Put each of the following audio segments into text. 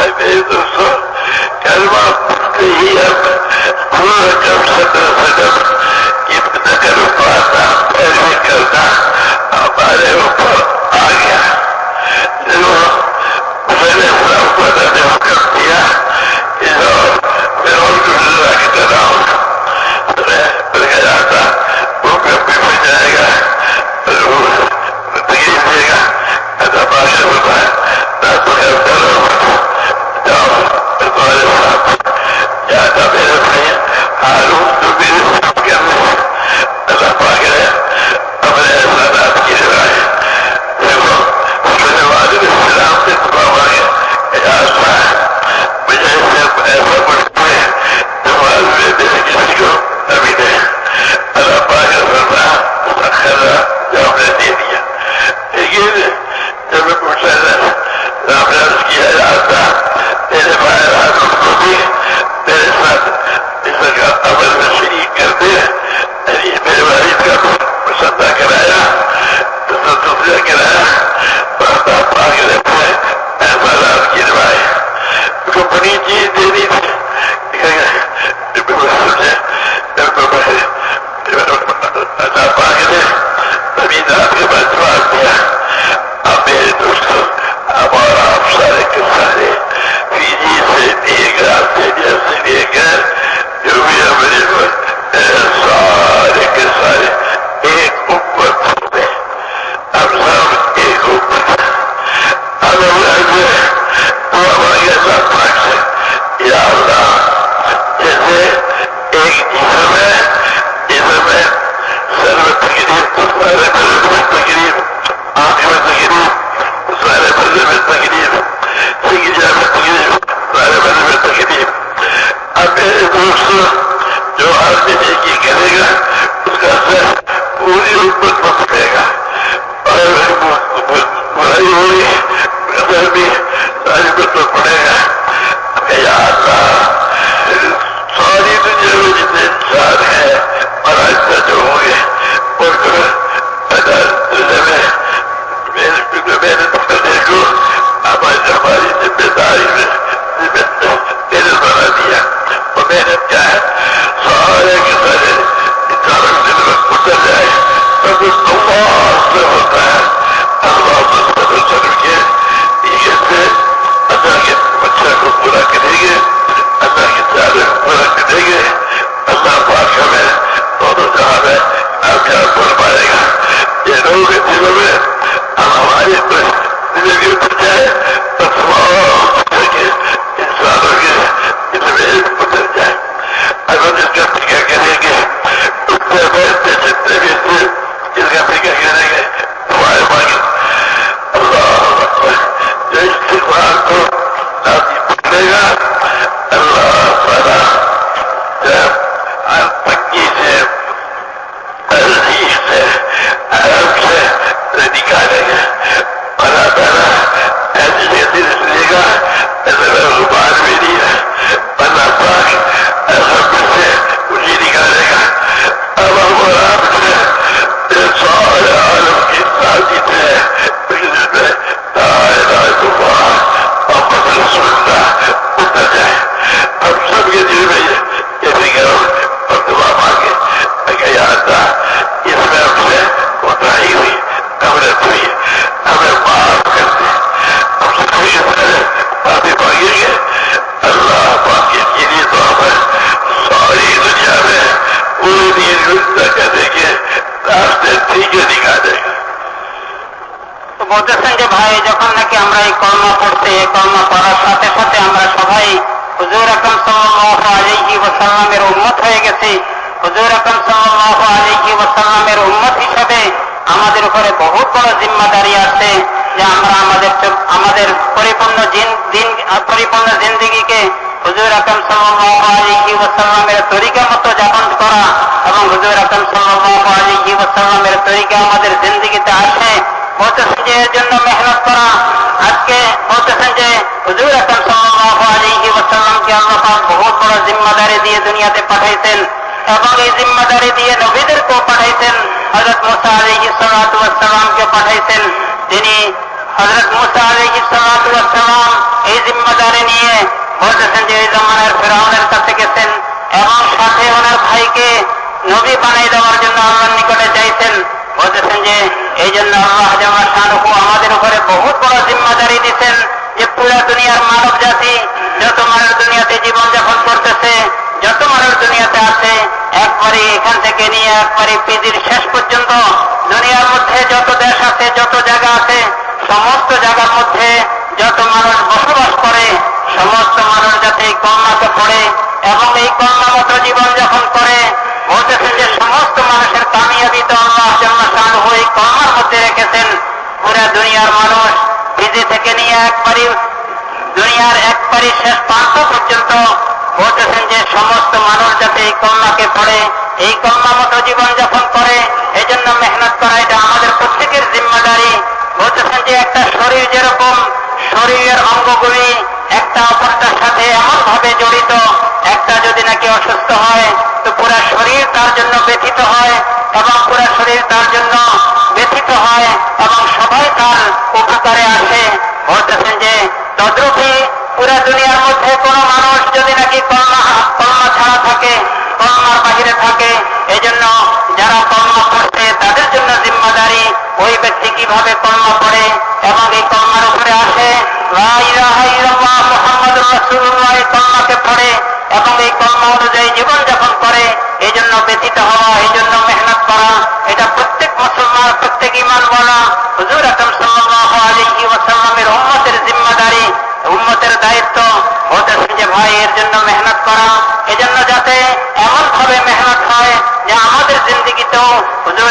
meydursun. Kervan tehiyem, kullanacağım sakınacağım. İbn-i Kerufa'da, Ermikar'da, Abare Ufa, Agya. Dedi ona, پوری امت گا اور ہوئی ساری کو گا ساری دنیا میں جتنے انسان ہیں اور آج تک جو ہوئے اور বলতেছেন যে ভাই, যখন নাকি আমরা এই কর্ম করতে কর্ম করার সাথে সাথে আমরা সবাই হুজুর আকরম সাল্লাহ আলহি ওসাল্লামের উন্মত হয়ে গেছি। হুজুর আকরম সাল্লাহ আলহি ওসাল্লামের উন্মত হিসাবে আমাদের উপরে বহুত বড় জিম্মাদারি আছে যে আমরা আমাদের আমাদের পরিপূর্ণ দিন দিন, পরিপূর্ণ জিন্দিগিকে হুজুর আকরম সাল্লাহ আলহি ওসাল্লামের তরিকা মতো যাপন করা এবং হুজুর আকরম সাল্লাহ আলহি তরিকা আমাদের জিন্দিগিতে আসে। হতে সঞ্জয়ের জন্য মেহনত করা আজকে হতে সঞ্জয় হুজুর আকরম সাল্লাল্লাহু আলাইহি ওয়াসাল্লামকে আল্লাহ পাক বহুত বড় জিম্মাদারি দিয়ে দুনিয়াতে পাঠাইছেন এবং এই জিম্মাদারি দিয়ে নবীদেরকেও পাঠাইছেন হযরত মুসা আলাইহি সালাতু ওয়াসসালামকে পাঠাইছেন যিনি হযরত মুসা আলাইহি সালাতু ওয়াসসালাম এই জিম্মাদারি নিয়ে হতে সঞ্জয় জামানের ফেরাউনের কাছে গেছেন এবং সাথে ওনার ভাইকে নবী বানাই দেওয়ার জন্য আল্লাহর নিকটে চাইছেন বলতেছেন যে এই জন্য আল্লাহ শাহরুখ আমাদের উপরে বহুত বড় জিম্মাদারি দিচ্ছেন যে পুরো দুনিয়ার মানব জাতি, যত মানুষ দুনিয়াতে জীবন যাপন করতেছে, যত মানুষ দুনিয়াতে আছে, একবারে এখান থেকে নিয়ে একবারে পৃথিবীর শেষ পর্যন্ত, দুনিয়ার মধ্যে যত দেশ আছে, যত জায়গা আছে, সমস্ত জায়গার মধ্যে যত মানুষ বসবাস করে, সমস্ত মানুষ যাতে এই পড়ে এবং এই কন্যা মতো জীবন করে বলতেছেন যে সমস্ত মানুষের কামিয়াবি তো আল্লাহ জন্মস্থান হয়ে কন্যার মধ্যে রেখেছেন পুরা দুনিয়ার মানুষ বিজি থেকে নিয়ে একবারই দুনিয়ার একবারই শেষ প্রান্ত পর্যন্ত বলতেছেন যে সমস্ত মানুষ যাতে এই কন্যাকে পড়ে, এই কন্যা মতো জীবন যাপন করে এই জন্য মেহনত করা এটা আমাদের প্রত্যেকের জিম্মাদারি। বলতেছেন যে একটা শরীর যেরকম, শরীরের অঙ্গগুলি একটা অপরটার সাথে এমন ভাবে জড়িত, একটা যদি নাকি অসুস্থ হয়, তো পুরা শরীর তার জন্য ব্যথিত হয় এবং পুরা শরীর তার জন্য ব্যথিত হয় এবং সবাই তার উপকারে আসে বলতেছেন যে তদ্রুপি পুরা দুনিয়ার মধ্যে কোন মানুষ যদি নাকি কর্মা কর্মা ছাড়া থাকে, কর্মার বাহিরে থাকে এই জন্য যারা কর্ম করছে তাদের জন্য জিম্মাদারি ওই ব্যক্তি কীভাবে কর্ম করে এবং এই কর্মার উপরে আসে? মোহাম্মদ এই কর্মকে পড়ে এবং এই কর্ম অনুযায়ী জীবন যাপন করে এই জন্য ব্যতীত হওয়া এই জন্য মেহনত করা, এটা প্রত্যেক মুসলমান, প্রত্যেক ইমান বলা হুজুর আকম সাল্লাহ আলহি ওয়াসাল্লামের উম্মতের জিম্মাদারি উম্মতের দায়িত্ব বলতেছেন যে ভাই এর জন্য মেহনত করা। এজন্য যাতে এমন ভাবে মেহনত হয় যে আমাদের জিন্দিগিতেও হুজুর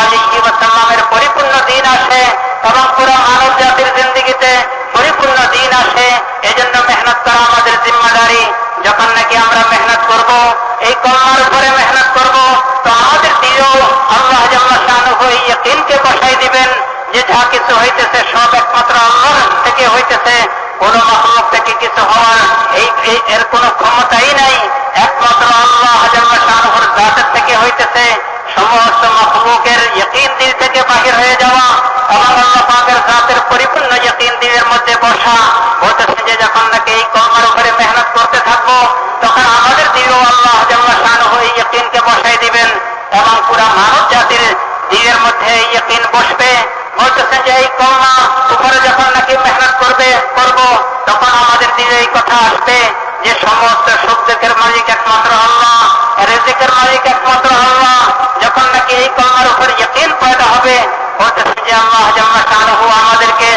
আলহি ওয়াসাল্লামের পরিপূর্ণ দিন আসে এবং পুরো মানব জাতির জিন্দিগিতে পরিপূর্ণ দিন আসে। এজন্য মেহনত করা আমাদের জিম্মাদারি। যখন নাকি আমরা মেহনত করব, এই কর্মার উপরে মেহনত করব, তো আমাদের দিয়েও আল্লাহ ইয়কিনকে বসাই দিবেন যে যা কিছু হইতেছে সব একমাত্র আল্লাহর থেকে হইতেছে। কোন মহলুক থেকে কিছু হওয়ার এই এর কোনো ক্ষমতাই নাই, একমাত্র আল্লাহ শাহর জাতের থেকে হইতেছে সমস্ত মখলুকের ইয়কিন দিল থেকে বাহির হয়ে যাওয়া। আল্লাহ জাতের পরিপূর্ণ ইয়কিন দিলের মধ্যে বসা। যে যখন নাকি এই কর্মের উপরে মেহনত করতে থাকব, তখন আমাদের দিলও আল্লাহ শান হয়ে ইয়কিনকে বসাই দিবেন এবং পুরা মানব জাতির দিলের মধ্যে ইয়কিন বসবে। বলতেছেন যে এই কর্মা উপরে যখন নাকি মেহনত করবে করব তখন আমাদের দিলে এই কথা আসবে যে সমস্ত শব্দের মালিক একমাত্র আল্লাহ, রেজিকের মালিক একমাত্র আল্লাহ, যখন নাকি এই কর্মার উপর ইয়কিন পয়দা হবে বলতেছেন যে আল্লাহ জাম্মা শাহরুহু আমাদেরকে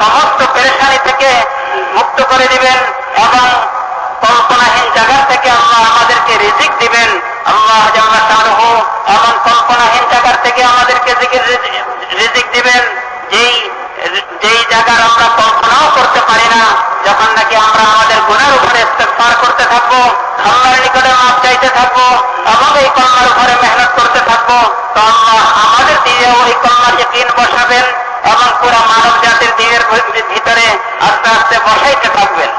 সমস্ত পেরেশানি থেকে মুক্ত করে দিবেন এবং কল্পনাহীন জায়গা থেকে আল্লাহ আমাদেরকে রিজিক দিবেন। আল্লাহ জাম্মা শাহরুহু এবং কল্পনাহীন জায়গার থেকে আমাদেরকে রিজিক দিবেন, যেই যেই জায়গার আমরা কল্পনাও করতে পারি না, যখন নাকি গুণের ইস্তেকবার করতে থাকব, আল্লাহর নিকটে মাপ চাইতে থাকব, এবং এই কন্যার ঘরে মেহনত করতে থাকব, তো আল্লাহ আমাদের দিয়েও এই কন্যার দিন বসাবেন এবং পুরা মানব জাতির দিনের ভিতরে আস্তে আস্তে বসাইতে থাকবেন।